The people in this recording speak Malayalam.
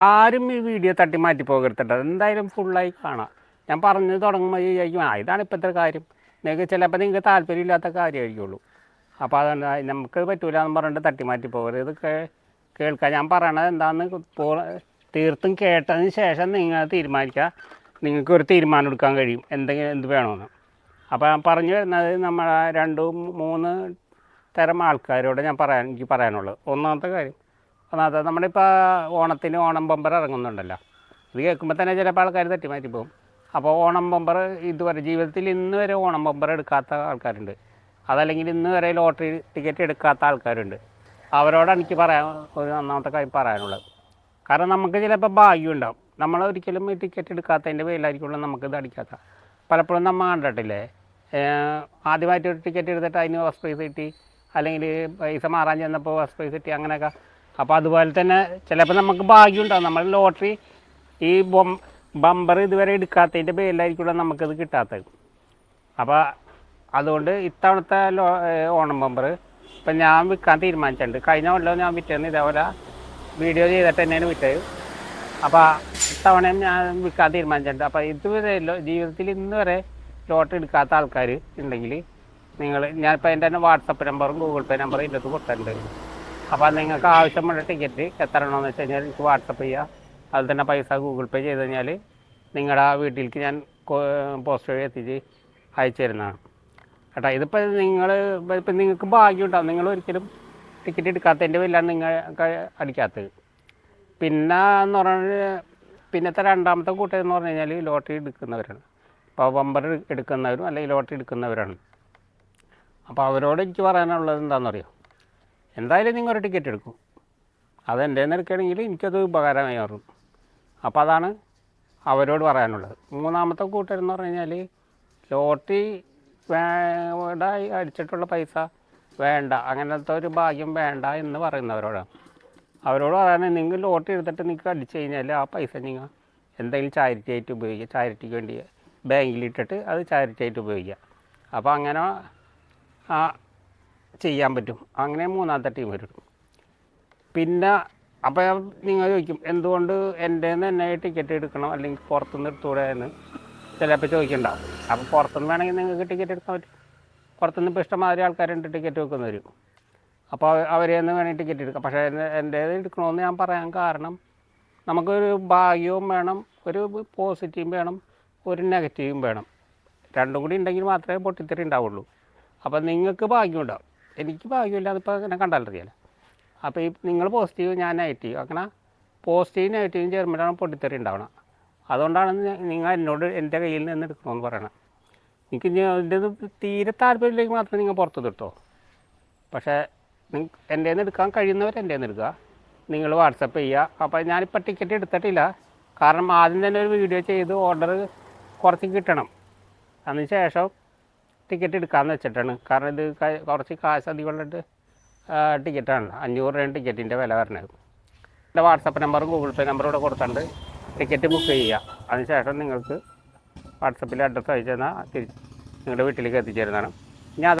ആരും ഈ വീഡിയോ തട്ടി മാറ്റി പോകരുത്തട്ടോ എന്തായാലും ഫുള്ളായി കാണാം. ഞാൻ പറഞ്ഞു തുടങ്ങുമ്പോൾ വിചാരിക്കും ആ ഇതാണ് ഇപ്പോഴത്തെ കാര്യം. നിങ്ങൾക്ക് ചിലപ്പോൾ നിങ്ങൾക്ക് താല്പര്യമില്ലാത്ത കാര്യമായിരിക്കുള്ളൂ. അപ്പോൾ അതുകൊണ്ട് നമുക്ക് പറ്റൂല എന്ന് പറഞ്ഞിട്ട് തട്ടി മാറ്റി പോകരുത്. ഇതൊക്കെ കേൾക്കുക ഞാൻ പറയണത് എന്താണെന്ന് പോ തീർത്തും കേട്ടതിന് ശേഷം നിങ്ങൾ തീരുമാനിക്കുക. നിങ്ങൾക്ക് ഒരു തീരുമാനം എടുക്കാൻ കഴിയും. എന്തെങ്കിലും എന്ത് വേണമെന്ന്. അപ്പോൾ ഞാൻ പറഞ്ഞു വരുന്നത് നമ്മളെ രണ്ടും മൂന്ന് തരം ആൾക്കാരോട് ഞാൻ പറയാൻ എനിക്ക് പറയാനുള്ളത്. ഒന്നാമത്തെ കാര്യം ഒന്നാമത്തെ നമ്മളിപ്പോൾ ഓണത്തിന് ഓണം ബമ്പർ ഇറങ്ങുന്നുണ്ടല്ലോ. ഇത് കേൾക്കുമ്പോൾ തന്നെ ചിലപ്പോൾ ആൾക്കാർ തട്ടിമാറ്റി പോകും അപ്പോൾ ഓണം ബമ്പർ ഇതുവരെ ജീവിതത്തിൽ ഇന്ന് വരെ ഓണം ബമ്പർ എടുക്കാത്ത ആൾക്കാരുണ്ട്. അതല്ലെങ്കിൽ ഇന്ന് വരെ ലോട്ടറി ടിക്കറ്റ് എടുക്കാത്ത ആൾക്കാരുണ്ട്. അവരോടാണ് എനിക്ക് പറയാൻ ഒരു ഒന്നാമത്തെ കാര്യം പറയാനുള്ളത്. കാരണം നമുക്ക് ചിലപ്പോൾ ഭാഗ്യം ഉണ്ടാവും. നമ്മൾ ഒരിക്കലും ഈ ടിക്കറ്റ് എടുക്കാത്തതിന്റെ നമുക്ക് ഇത് അടിക്കാത്ത. പലപ്പോഴും നമ്മൾ കണ്ടിട്ടില്ലേ ആദ്യമായിട്ട് ഒരു ടിക്കറ്റ് എടുത്തിട്ട് അതിന് ഫസ്റ്റ് പ്രൈസ് കിട്ടി. അല്ലെങ്കിൽ പൈസ മാറാൻ ചെന്നപ്പോൾ ഫസ്റ്റ് പ്രൈസ് കിട്ടി. അങ്ങനെയൊക്കെ അപ്പോൾ അതുപോലെ തന്നെ ചിലപ്പോൾ നമുക്ക് ഭാഗ്യം ഉണ്ടാകും നമ്മൾ ലോട്ടറി ഈ ബൊം ബമ്പർ ഇതുവരെ എടുക്കാത്തതിന്റെ പേരിലായിരിക്കും നമുക്കിത് കിട്ടാത്തത്. അപ്പോൾ അതുകൊണ്ട് ഇത്തവണത്തെ ലോ ഓണം ബമ്പർ ഇപ്പം ഞാൻ വിൽക്കാൻ തീരുമാനിച്ചിട്ടുണ്ട്. കഴിഞ്ഞ കൊല്ലം ഞാൻ വിറ്റേന്ന് ഇതേപോലെ വീഡിയോ ചെയ്തിട്ട് തന്നെയാണ് വിറ്റത്. അപ്പോൾ ഇത്തവണയും ഞാൻ വിൽക്കാൻ തീരുമാനിച്ചിട്ടുണ്ട്. അപ്പോൾ ഇതുവരെ ജീവിതത്തിൽ ഇന്ന് വരെ ലോട്ടറി എടുക്കാത്ത ആൾക്കാർ ഉണ്ടെങ്കിൽ നിങ്ങൾ ഞാനിപ്പോൾ എന്റെ തന്നെ വാട്സപ്പ് നമ്പറും ഗൂഗിൾ പേ നമ്പറും ഇതിന്റെ അകത്ത് കൊടുത്തിട്ടുണ്ട്. അപ്പോൾ നിങ്ങൾക്ക് ആവശ്യമുള്ള ടിക്കറ്റ് എത്ര എണ്ണമെന്ന് വെച്ച് കഴിഞ്ഞാൽ എനിക്ക് വാട്സപ്പ് ചെയ്യുക അതിൽ തന്നെ പൈസ ഗൂഗിൾ പേ ചെയ്ത് കഴിഞ്ഞാൽ നിങ്ങളുടെ ആ വീട്ടിലേക്ക് ഞാൻ പോസ്റ്റ് വഴി എത്തിച്ച് അയച്ചു തരുന്നതാണ്. കേട്ടോ ഇതിപ്പോൾ നിങ്ങൾ ഇപ്പം നിങ്ങൾക്ക് ഭാഗ്യം ഉണ്ടാവും. നിങ്ങൾ ഒരിക്കലും ടിക്കറ്റ് എടുക്കാത്തതിന്റെ പേരിലാണ് നിങ്ങൾ അടിക്കാത്തത്. പിന്നെ എന്ന് പറഞ്ഞാൽ പിന്നത്തെ രണ്ടാമത്തെ കൂട്ടം എന്ന് പറഞ്ഞു കഴിഞ്ഞാൽ ലോട്ടറി എടുക്കുന്നവരാണ്. ഇപ്പോൾ ബമ്പർ എടുക്കുന്നവരും അല്ലെങ്കിൽ ലോട്ടറി എടുക്കുന്നവരാണ്. അപ്പോൾ അവരോട് എനിക്ക് പറയാനുള്ളത് എന്താണെന്ന് അറിയോ എന്തായാലും നിങ്ങൾ ഒരു ടിക്കറ്റ് എടുക്കും. അത് എന്റെ നിന്ന് എനിക്കത് ഉപകാരമായി മാറും. അപ്പോൾ അതാണ് അവരോട് പറയാനുള്ളത്. മൂന്നാമത്തെ കൂട്ടരെന്ന് പറഞ്ഞു കഴിഞ്ഞാൽ ലോട്ടറി അടിച്ചിട്ടുള്ള പൈസ വേണ്ട അങ്ങനത്തെ ഒരു ഭാഗ്യം വേണ്ട എന്ന് പറയുന്നവരോടാണ് അവരോട് പറയാൻ നിങ്ങൾ ലോട്ടറി എടുത്തിട്ട് നിങ്ങൾക്ക് അടിച്ചു കഴിഞ്ഞാൽ ആ പൈസ നിങ്ങൾ എന്തെങ്കിലും ചാരിറ്റി ആയിട്ട് ഉപയോഗിക്കുക ചാരിറ്റിക്ക് വേണ്ടി ബാങ്കിലിട്ടിട്ട് അത് ചാരിറ്റി ആയിട്ട് ഉപയോഗിക്കുക അപ്പോൾ അങ്ങനെ ആ ചെയ്യാൻ പറ്റും. അങ്ങനെ മൂന്നാമത്തെ ടീം വരും. പിന്നെ അപ്പോൾ നിങ്ങൾ ചോദിക്കും എന്തുകൊണ്ട് എന്റെ തന്നെ ടിക്കറ്റ് എടുക്കണം? അല്ലെങ്കിൽ പുറത്തുനിന്ന് എടുത്തുകൂടെ എന്ന് ചിലപ്പോൾ ചോദിക്കണ്ടാവും. അപ്പോൾ പുറത്തുനിന്ന് വേണമെങ്കിൽ നിങ്ങൾക്ക് ടിക്കറ്റ് എടുക്കാൻ പറ്റും. പുറത്തുനിന്ന് ഇപ്പോൾ ഇഷ്ടമാതിരി ആൾക്കാരുണ്ട് ടിക്കറ്റ് വെക്കുന്നവർ അപ്പോൾ അവരെ നിന്ന് വേണമെങ്കിൽ ടിക്കറ്റ് എടുക്കാം. പക്ഷേ എന്റേത് എടുക്കണമെന്ന് ഞാൻ പറയാൻ കാരണം നമുക്കൊരു ഭാഗ്യവും വേണം ഒരു പോസിറ്റീവും വേണം ഒരു നെഗറ്റീവും വേണം. രണ്ടും കൂടി ഉണ്ടെങ്കിൽ മാത്രമേ പൊട്ടിത്തെറി ഉണ്ടാവുള്ളൂ. അപ്പം നിങ്ങൾക്ക് ഭാഗ്യം ഉണ്ടാവും എനിക്ക് ഭാഗ്യമില്ല അതിപ്പോൾ അങ്ങനെ കണ്ടാലറിയാലോ. അപ്പോൾ ഈ നിങ്ങൾ പോസിറ്റീവ് ഞാൻ നെഗറ്റീവ് അങ്ങനെ പോസിറ്റീവ് നെഗറ്റീവും ചേർന്നിട്ടാണ് പൊട്ടിത്തെറി ഉണ്ടാവണം. അതുകൊണ്ടാണ് നിങ്ങൾ എന്നോട് എന്റെ കയ്യിൽ നിന്ന് എടുക്കണമെന്ന് പറയണം. എനിക്ക് എന്റെ തീരെ താല്പര്യമില്ലെങ്കിൽ മാത്രമേ നിങ്ങൾ പുറത്ത് നിർത്തോ പക്ഷേ നിങ്ങൾ എന്റെ നിന്ന് എടുക്കാൻ കഴിയുന്നവർ എന്റെ നിന്ന് എടുക്കുക. നിങ്ങൾ വാട്സപ്പ് ചെയ്യുക. അപ്പോൾ ഞാനിപ്പോൾ ടിക്കറ്റ് എടുത്തിട്ടില്ല. കാരണം ആദ്യം തന്നെ ഒരു വീഡിയോ ചെയ്ത് ഓർഡർ കുറച്ച് കിട്ടണം. അതിന് ശേഷം ടിക്കറ്റ് എടുക്കാമെന്ന് വെച്ചിട്ടാണ്. കാരണം ഇത് കുറച്ച് കാശ് അധികമുള്ളിട്ട് ടിക്കറ്റാണ് അഞ്ഞൂറ് രൂപയാണ് ടിക്കറ്റിന്റെ വില വരണത് എന്റെ വാട്സപ്പ് നമ്പറും ഗൂഗിൾ പേ നമ്പറും കൂടെ കൊടുത്തുണ്ട് ടിക്കറ്റ് ബുക്ക് ചെയ്യുക. അതിനുശേഷം നിങ്ങൾക്ക് വാട്സപ്പിൽ അഡ്രസ്സ് അയച്ചു തന്നാൽ തിരിച്ച് നിങ്ങളുടെ വീട്ടിലേക്ക് എത്തിച്ചേരുന്നതാണ്.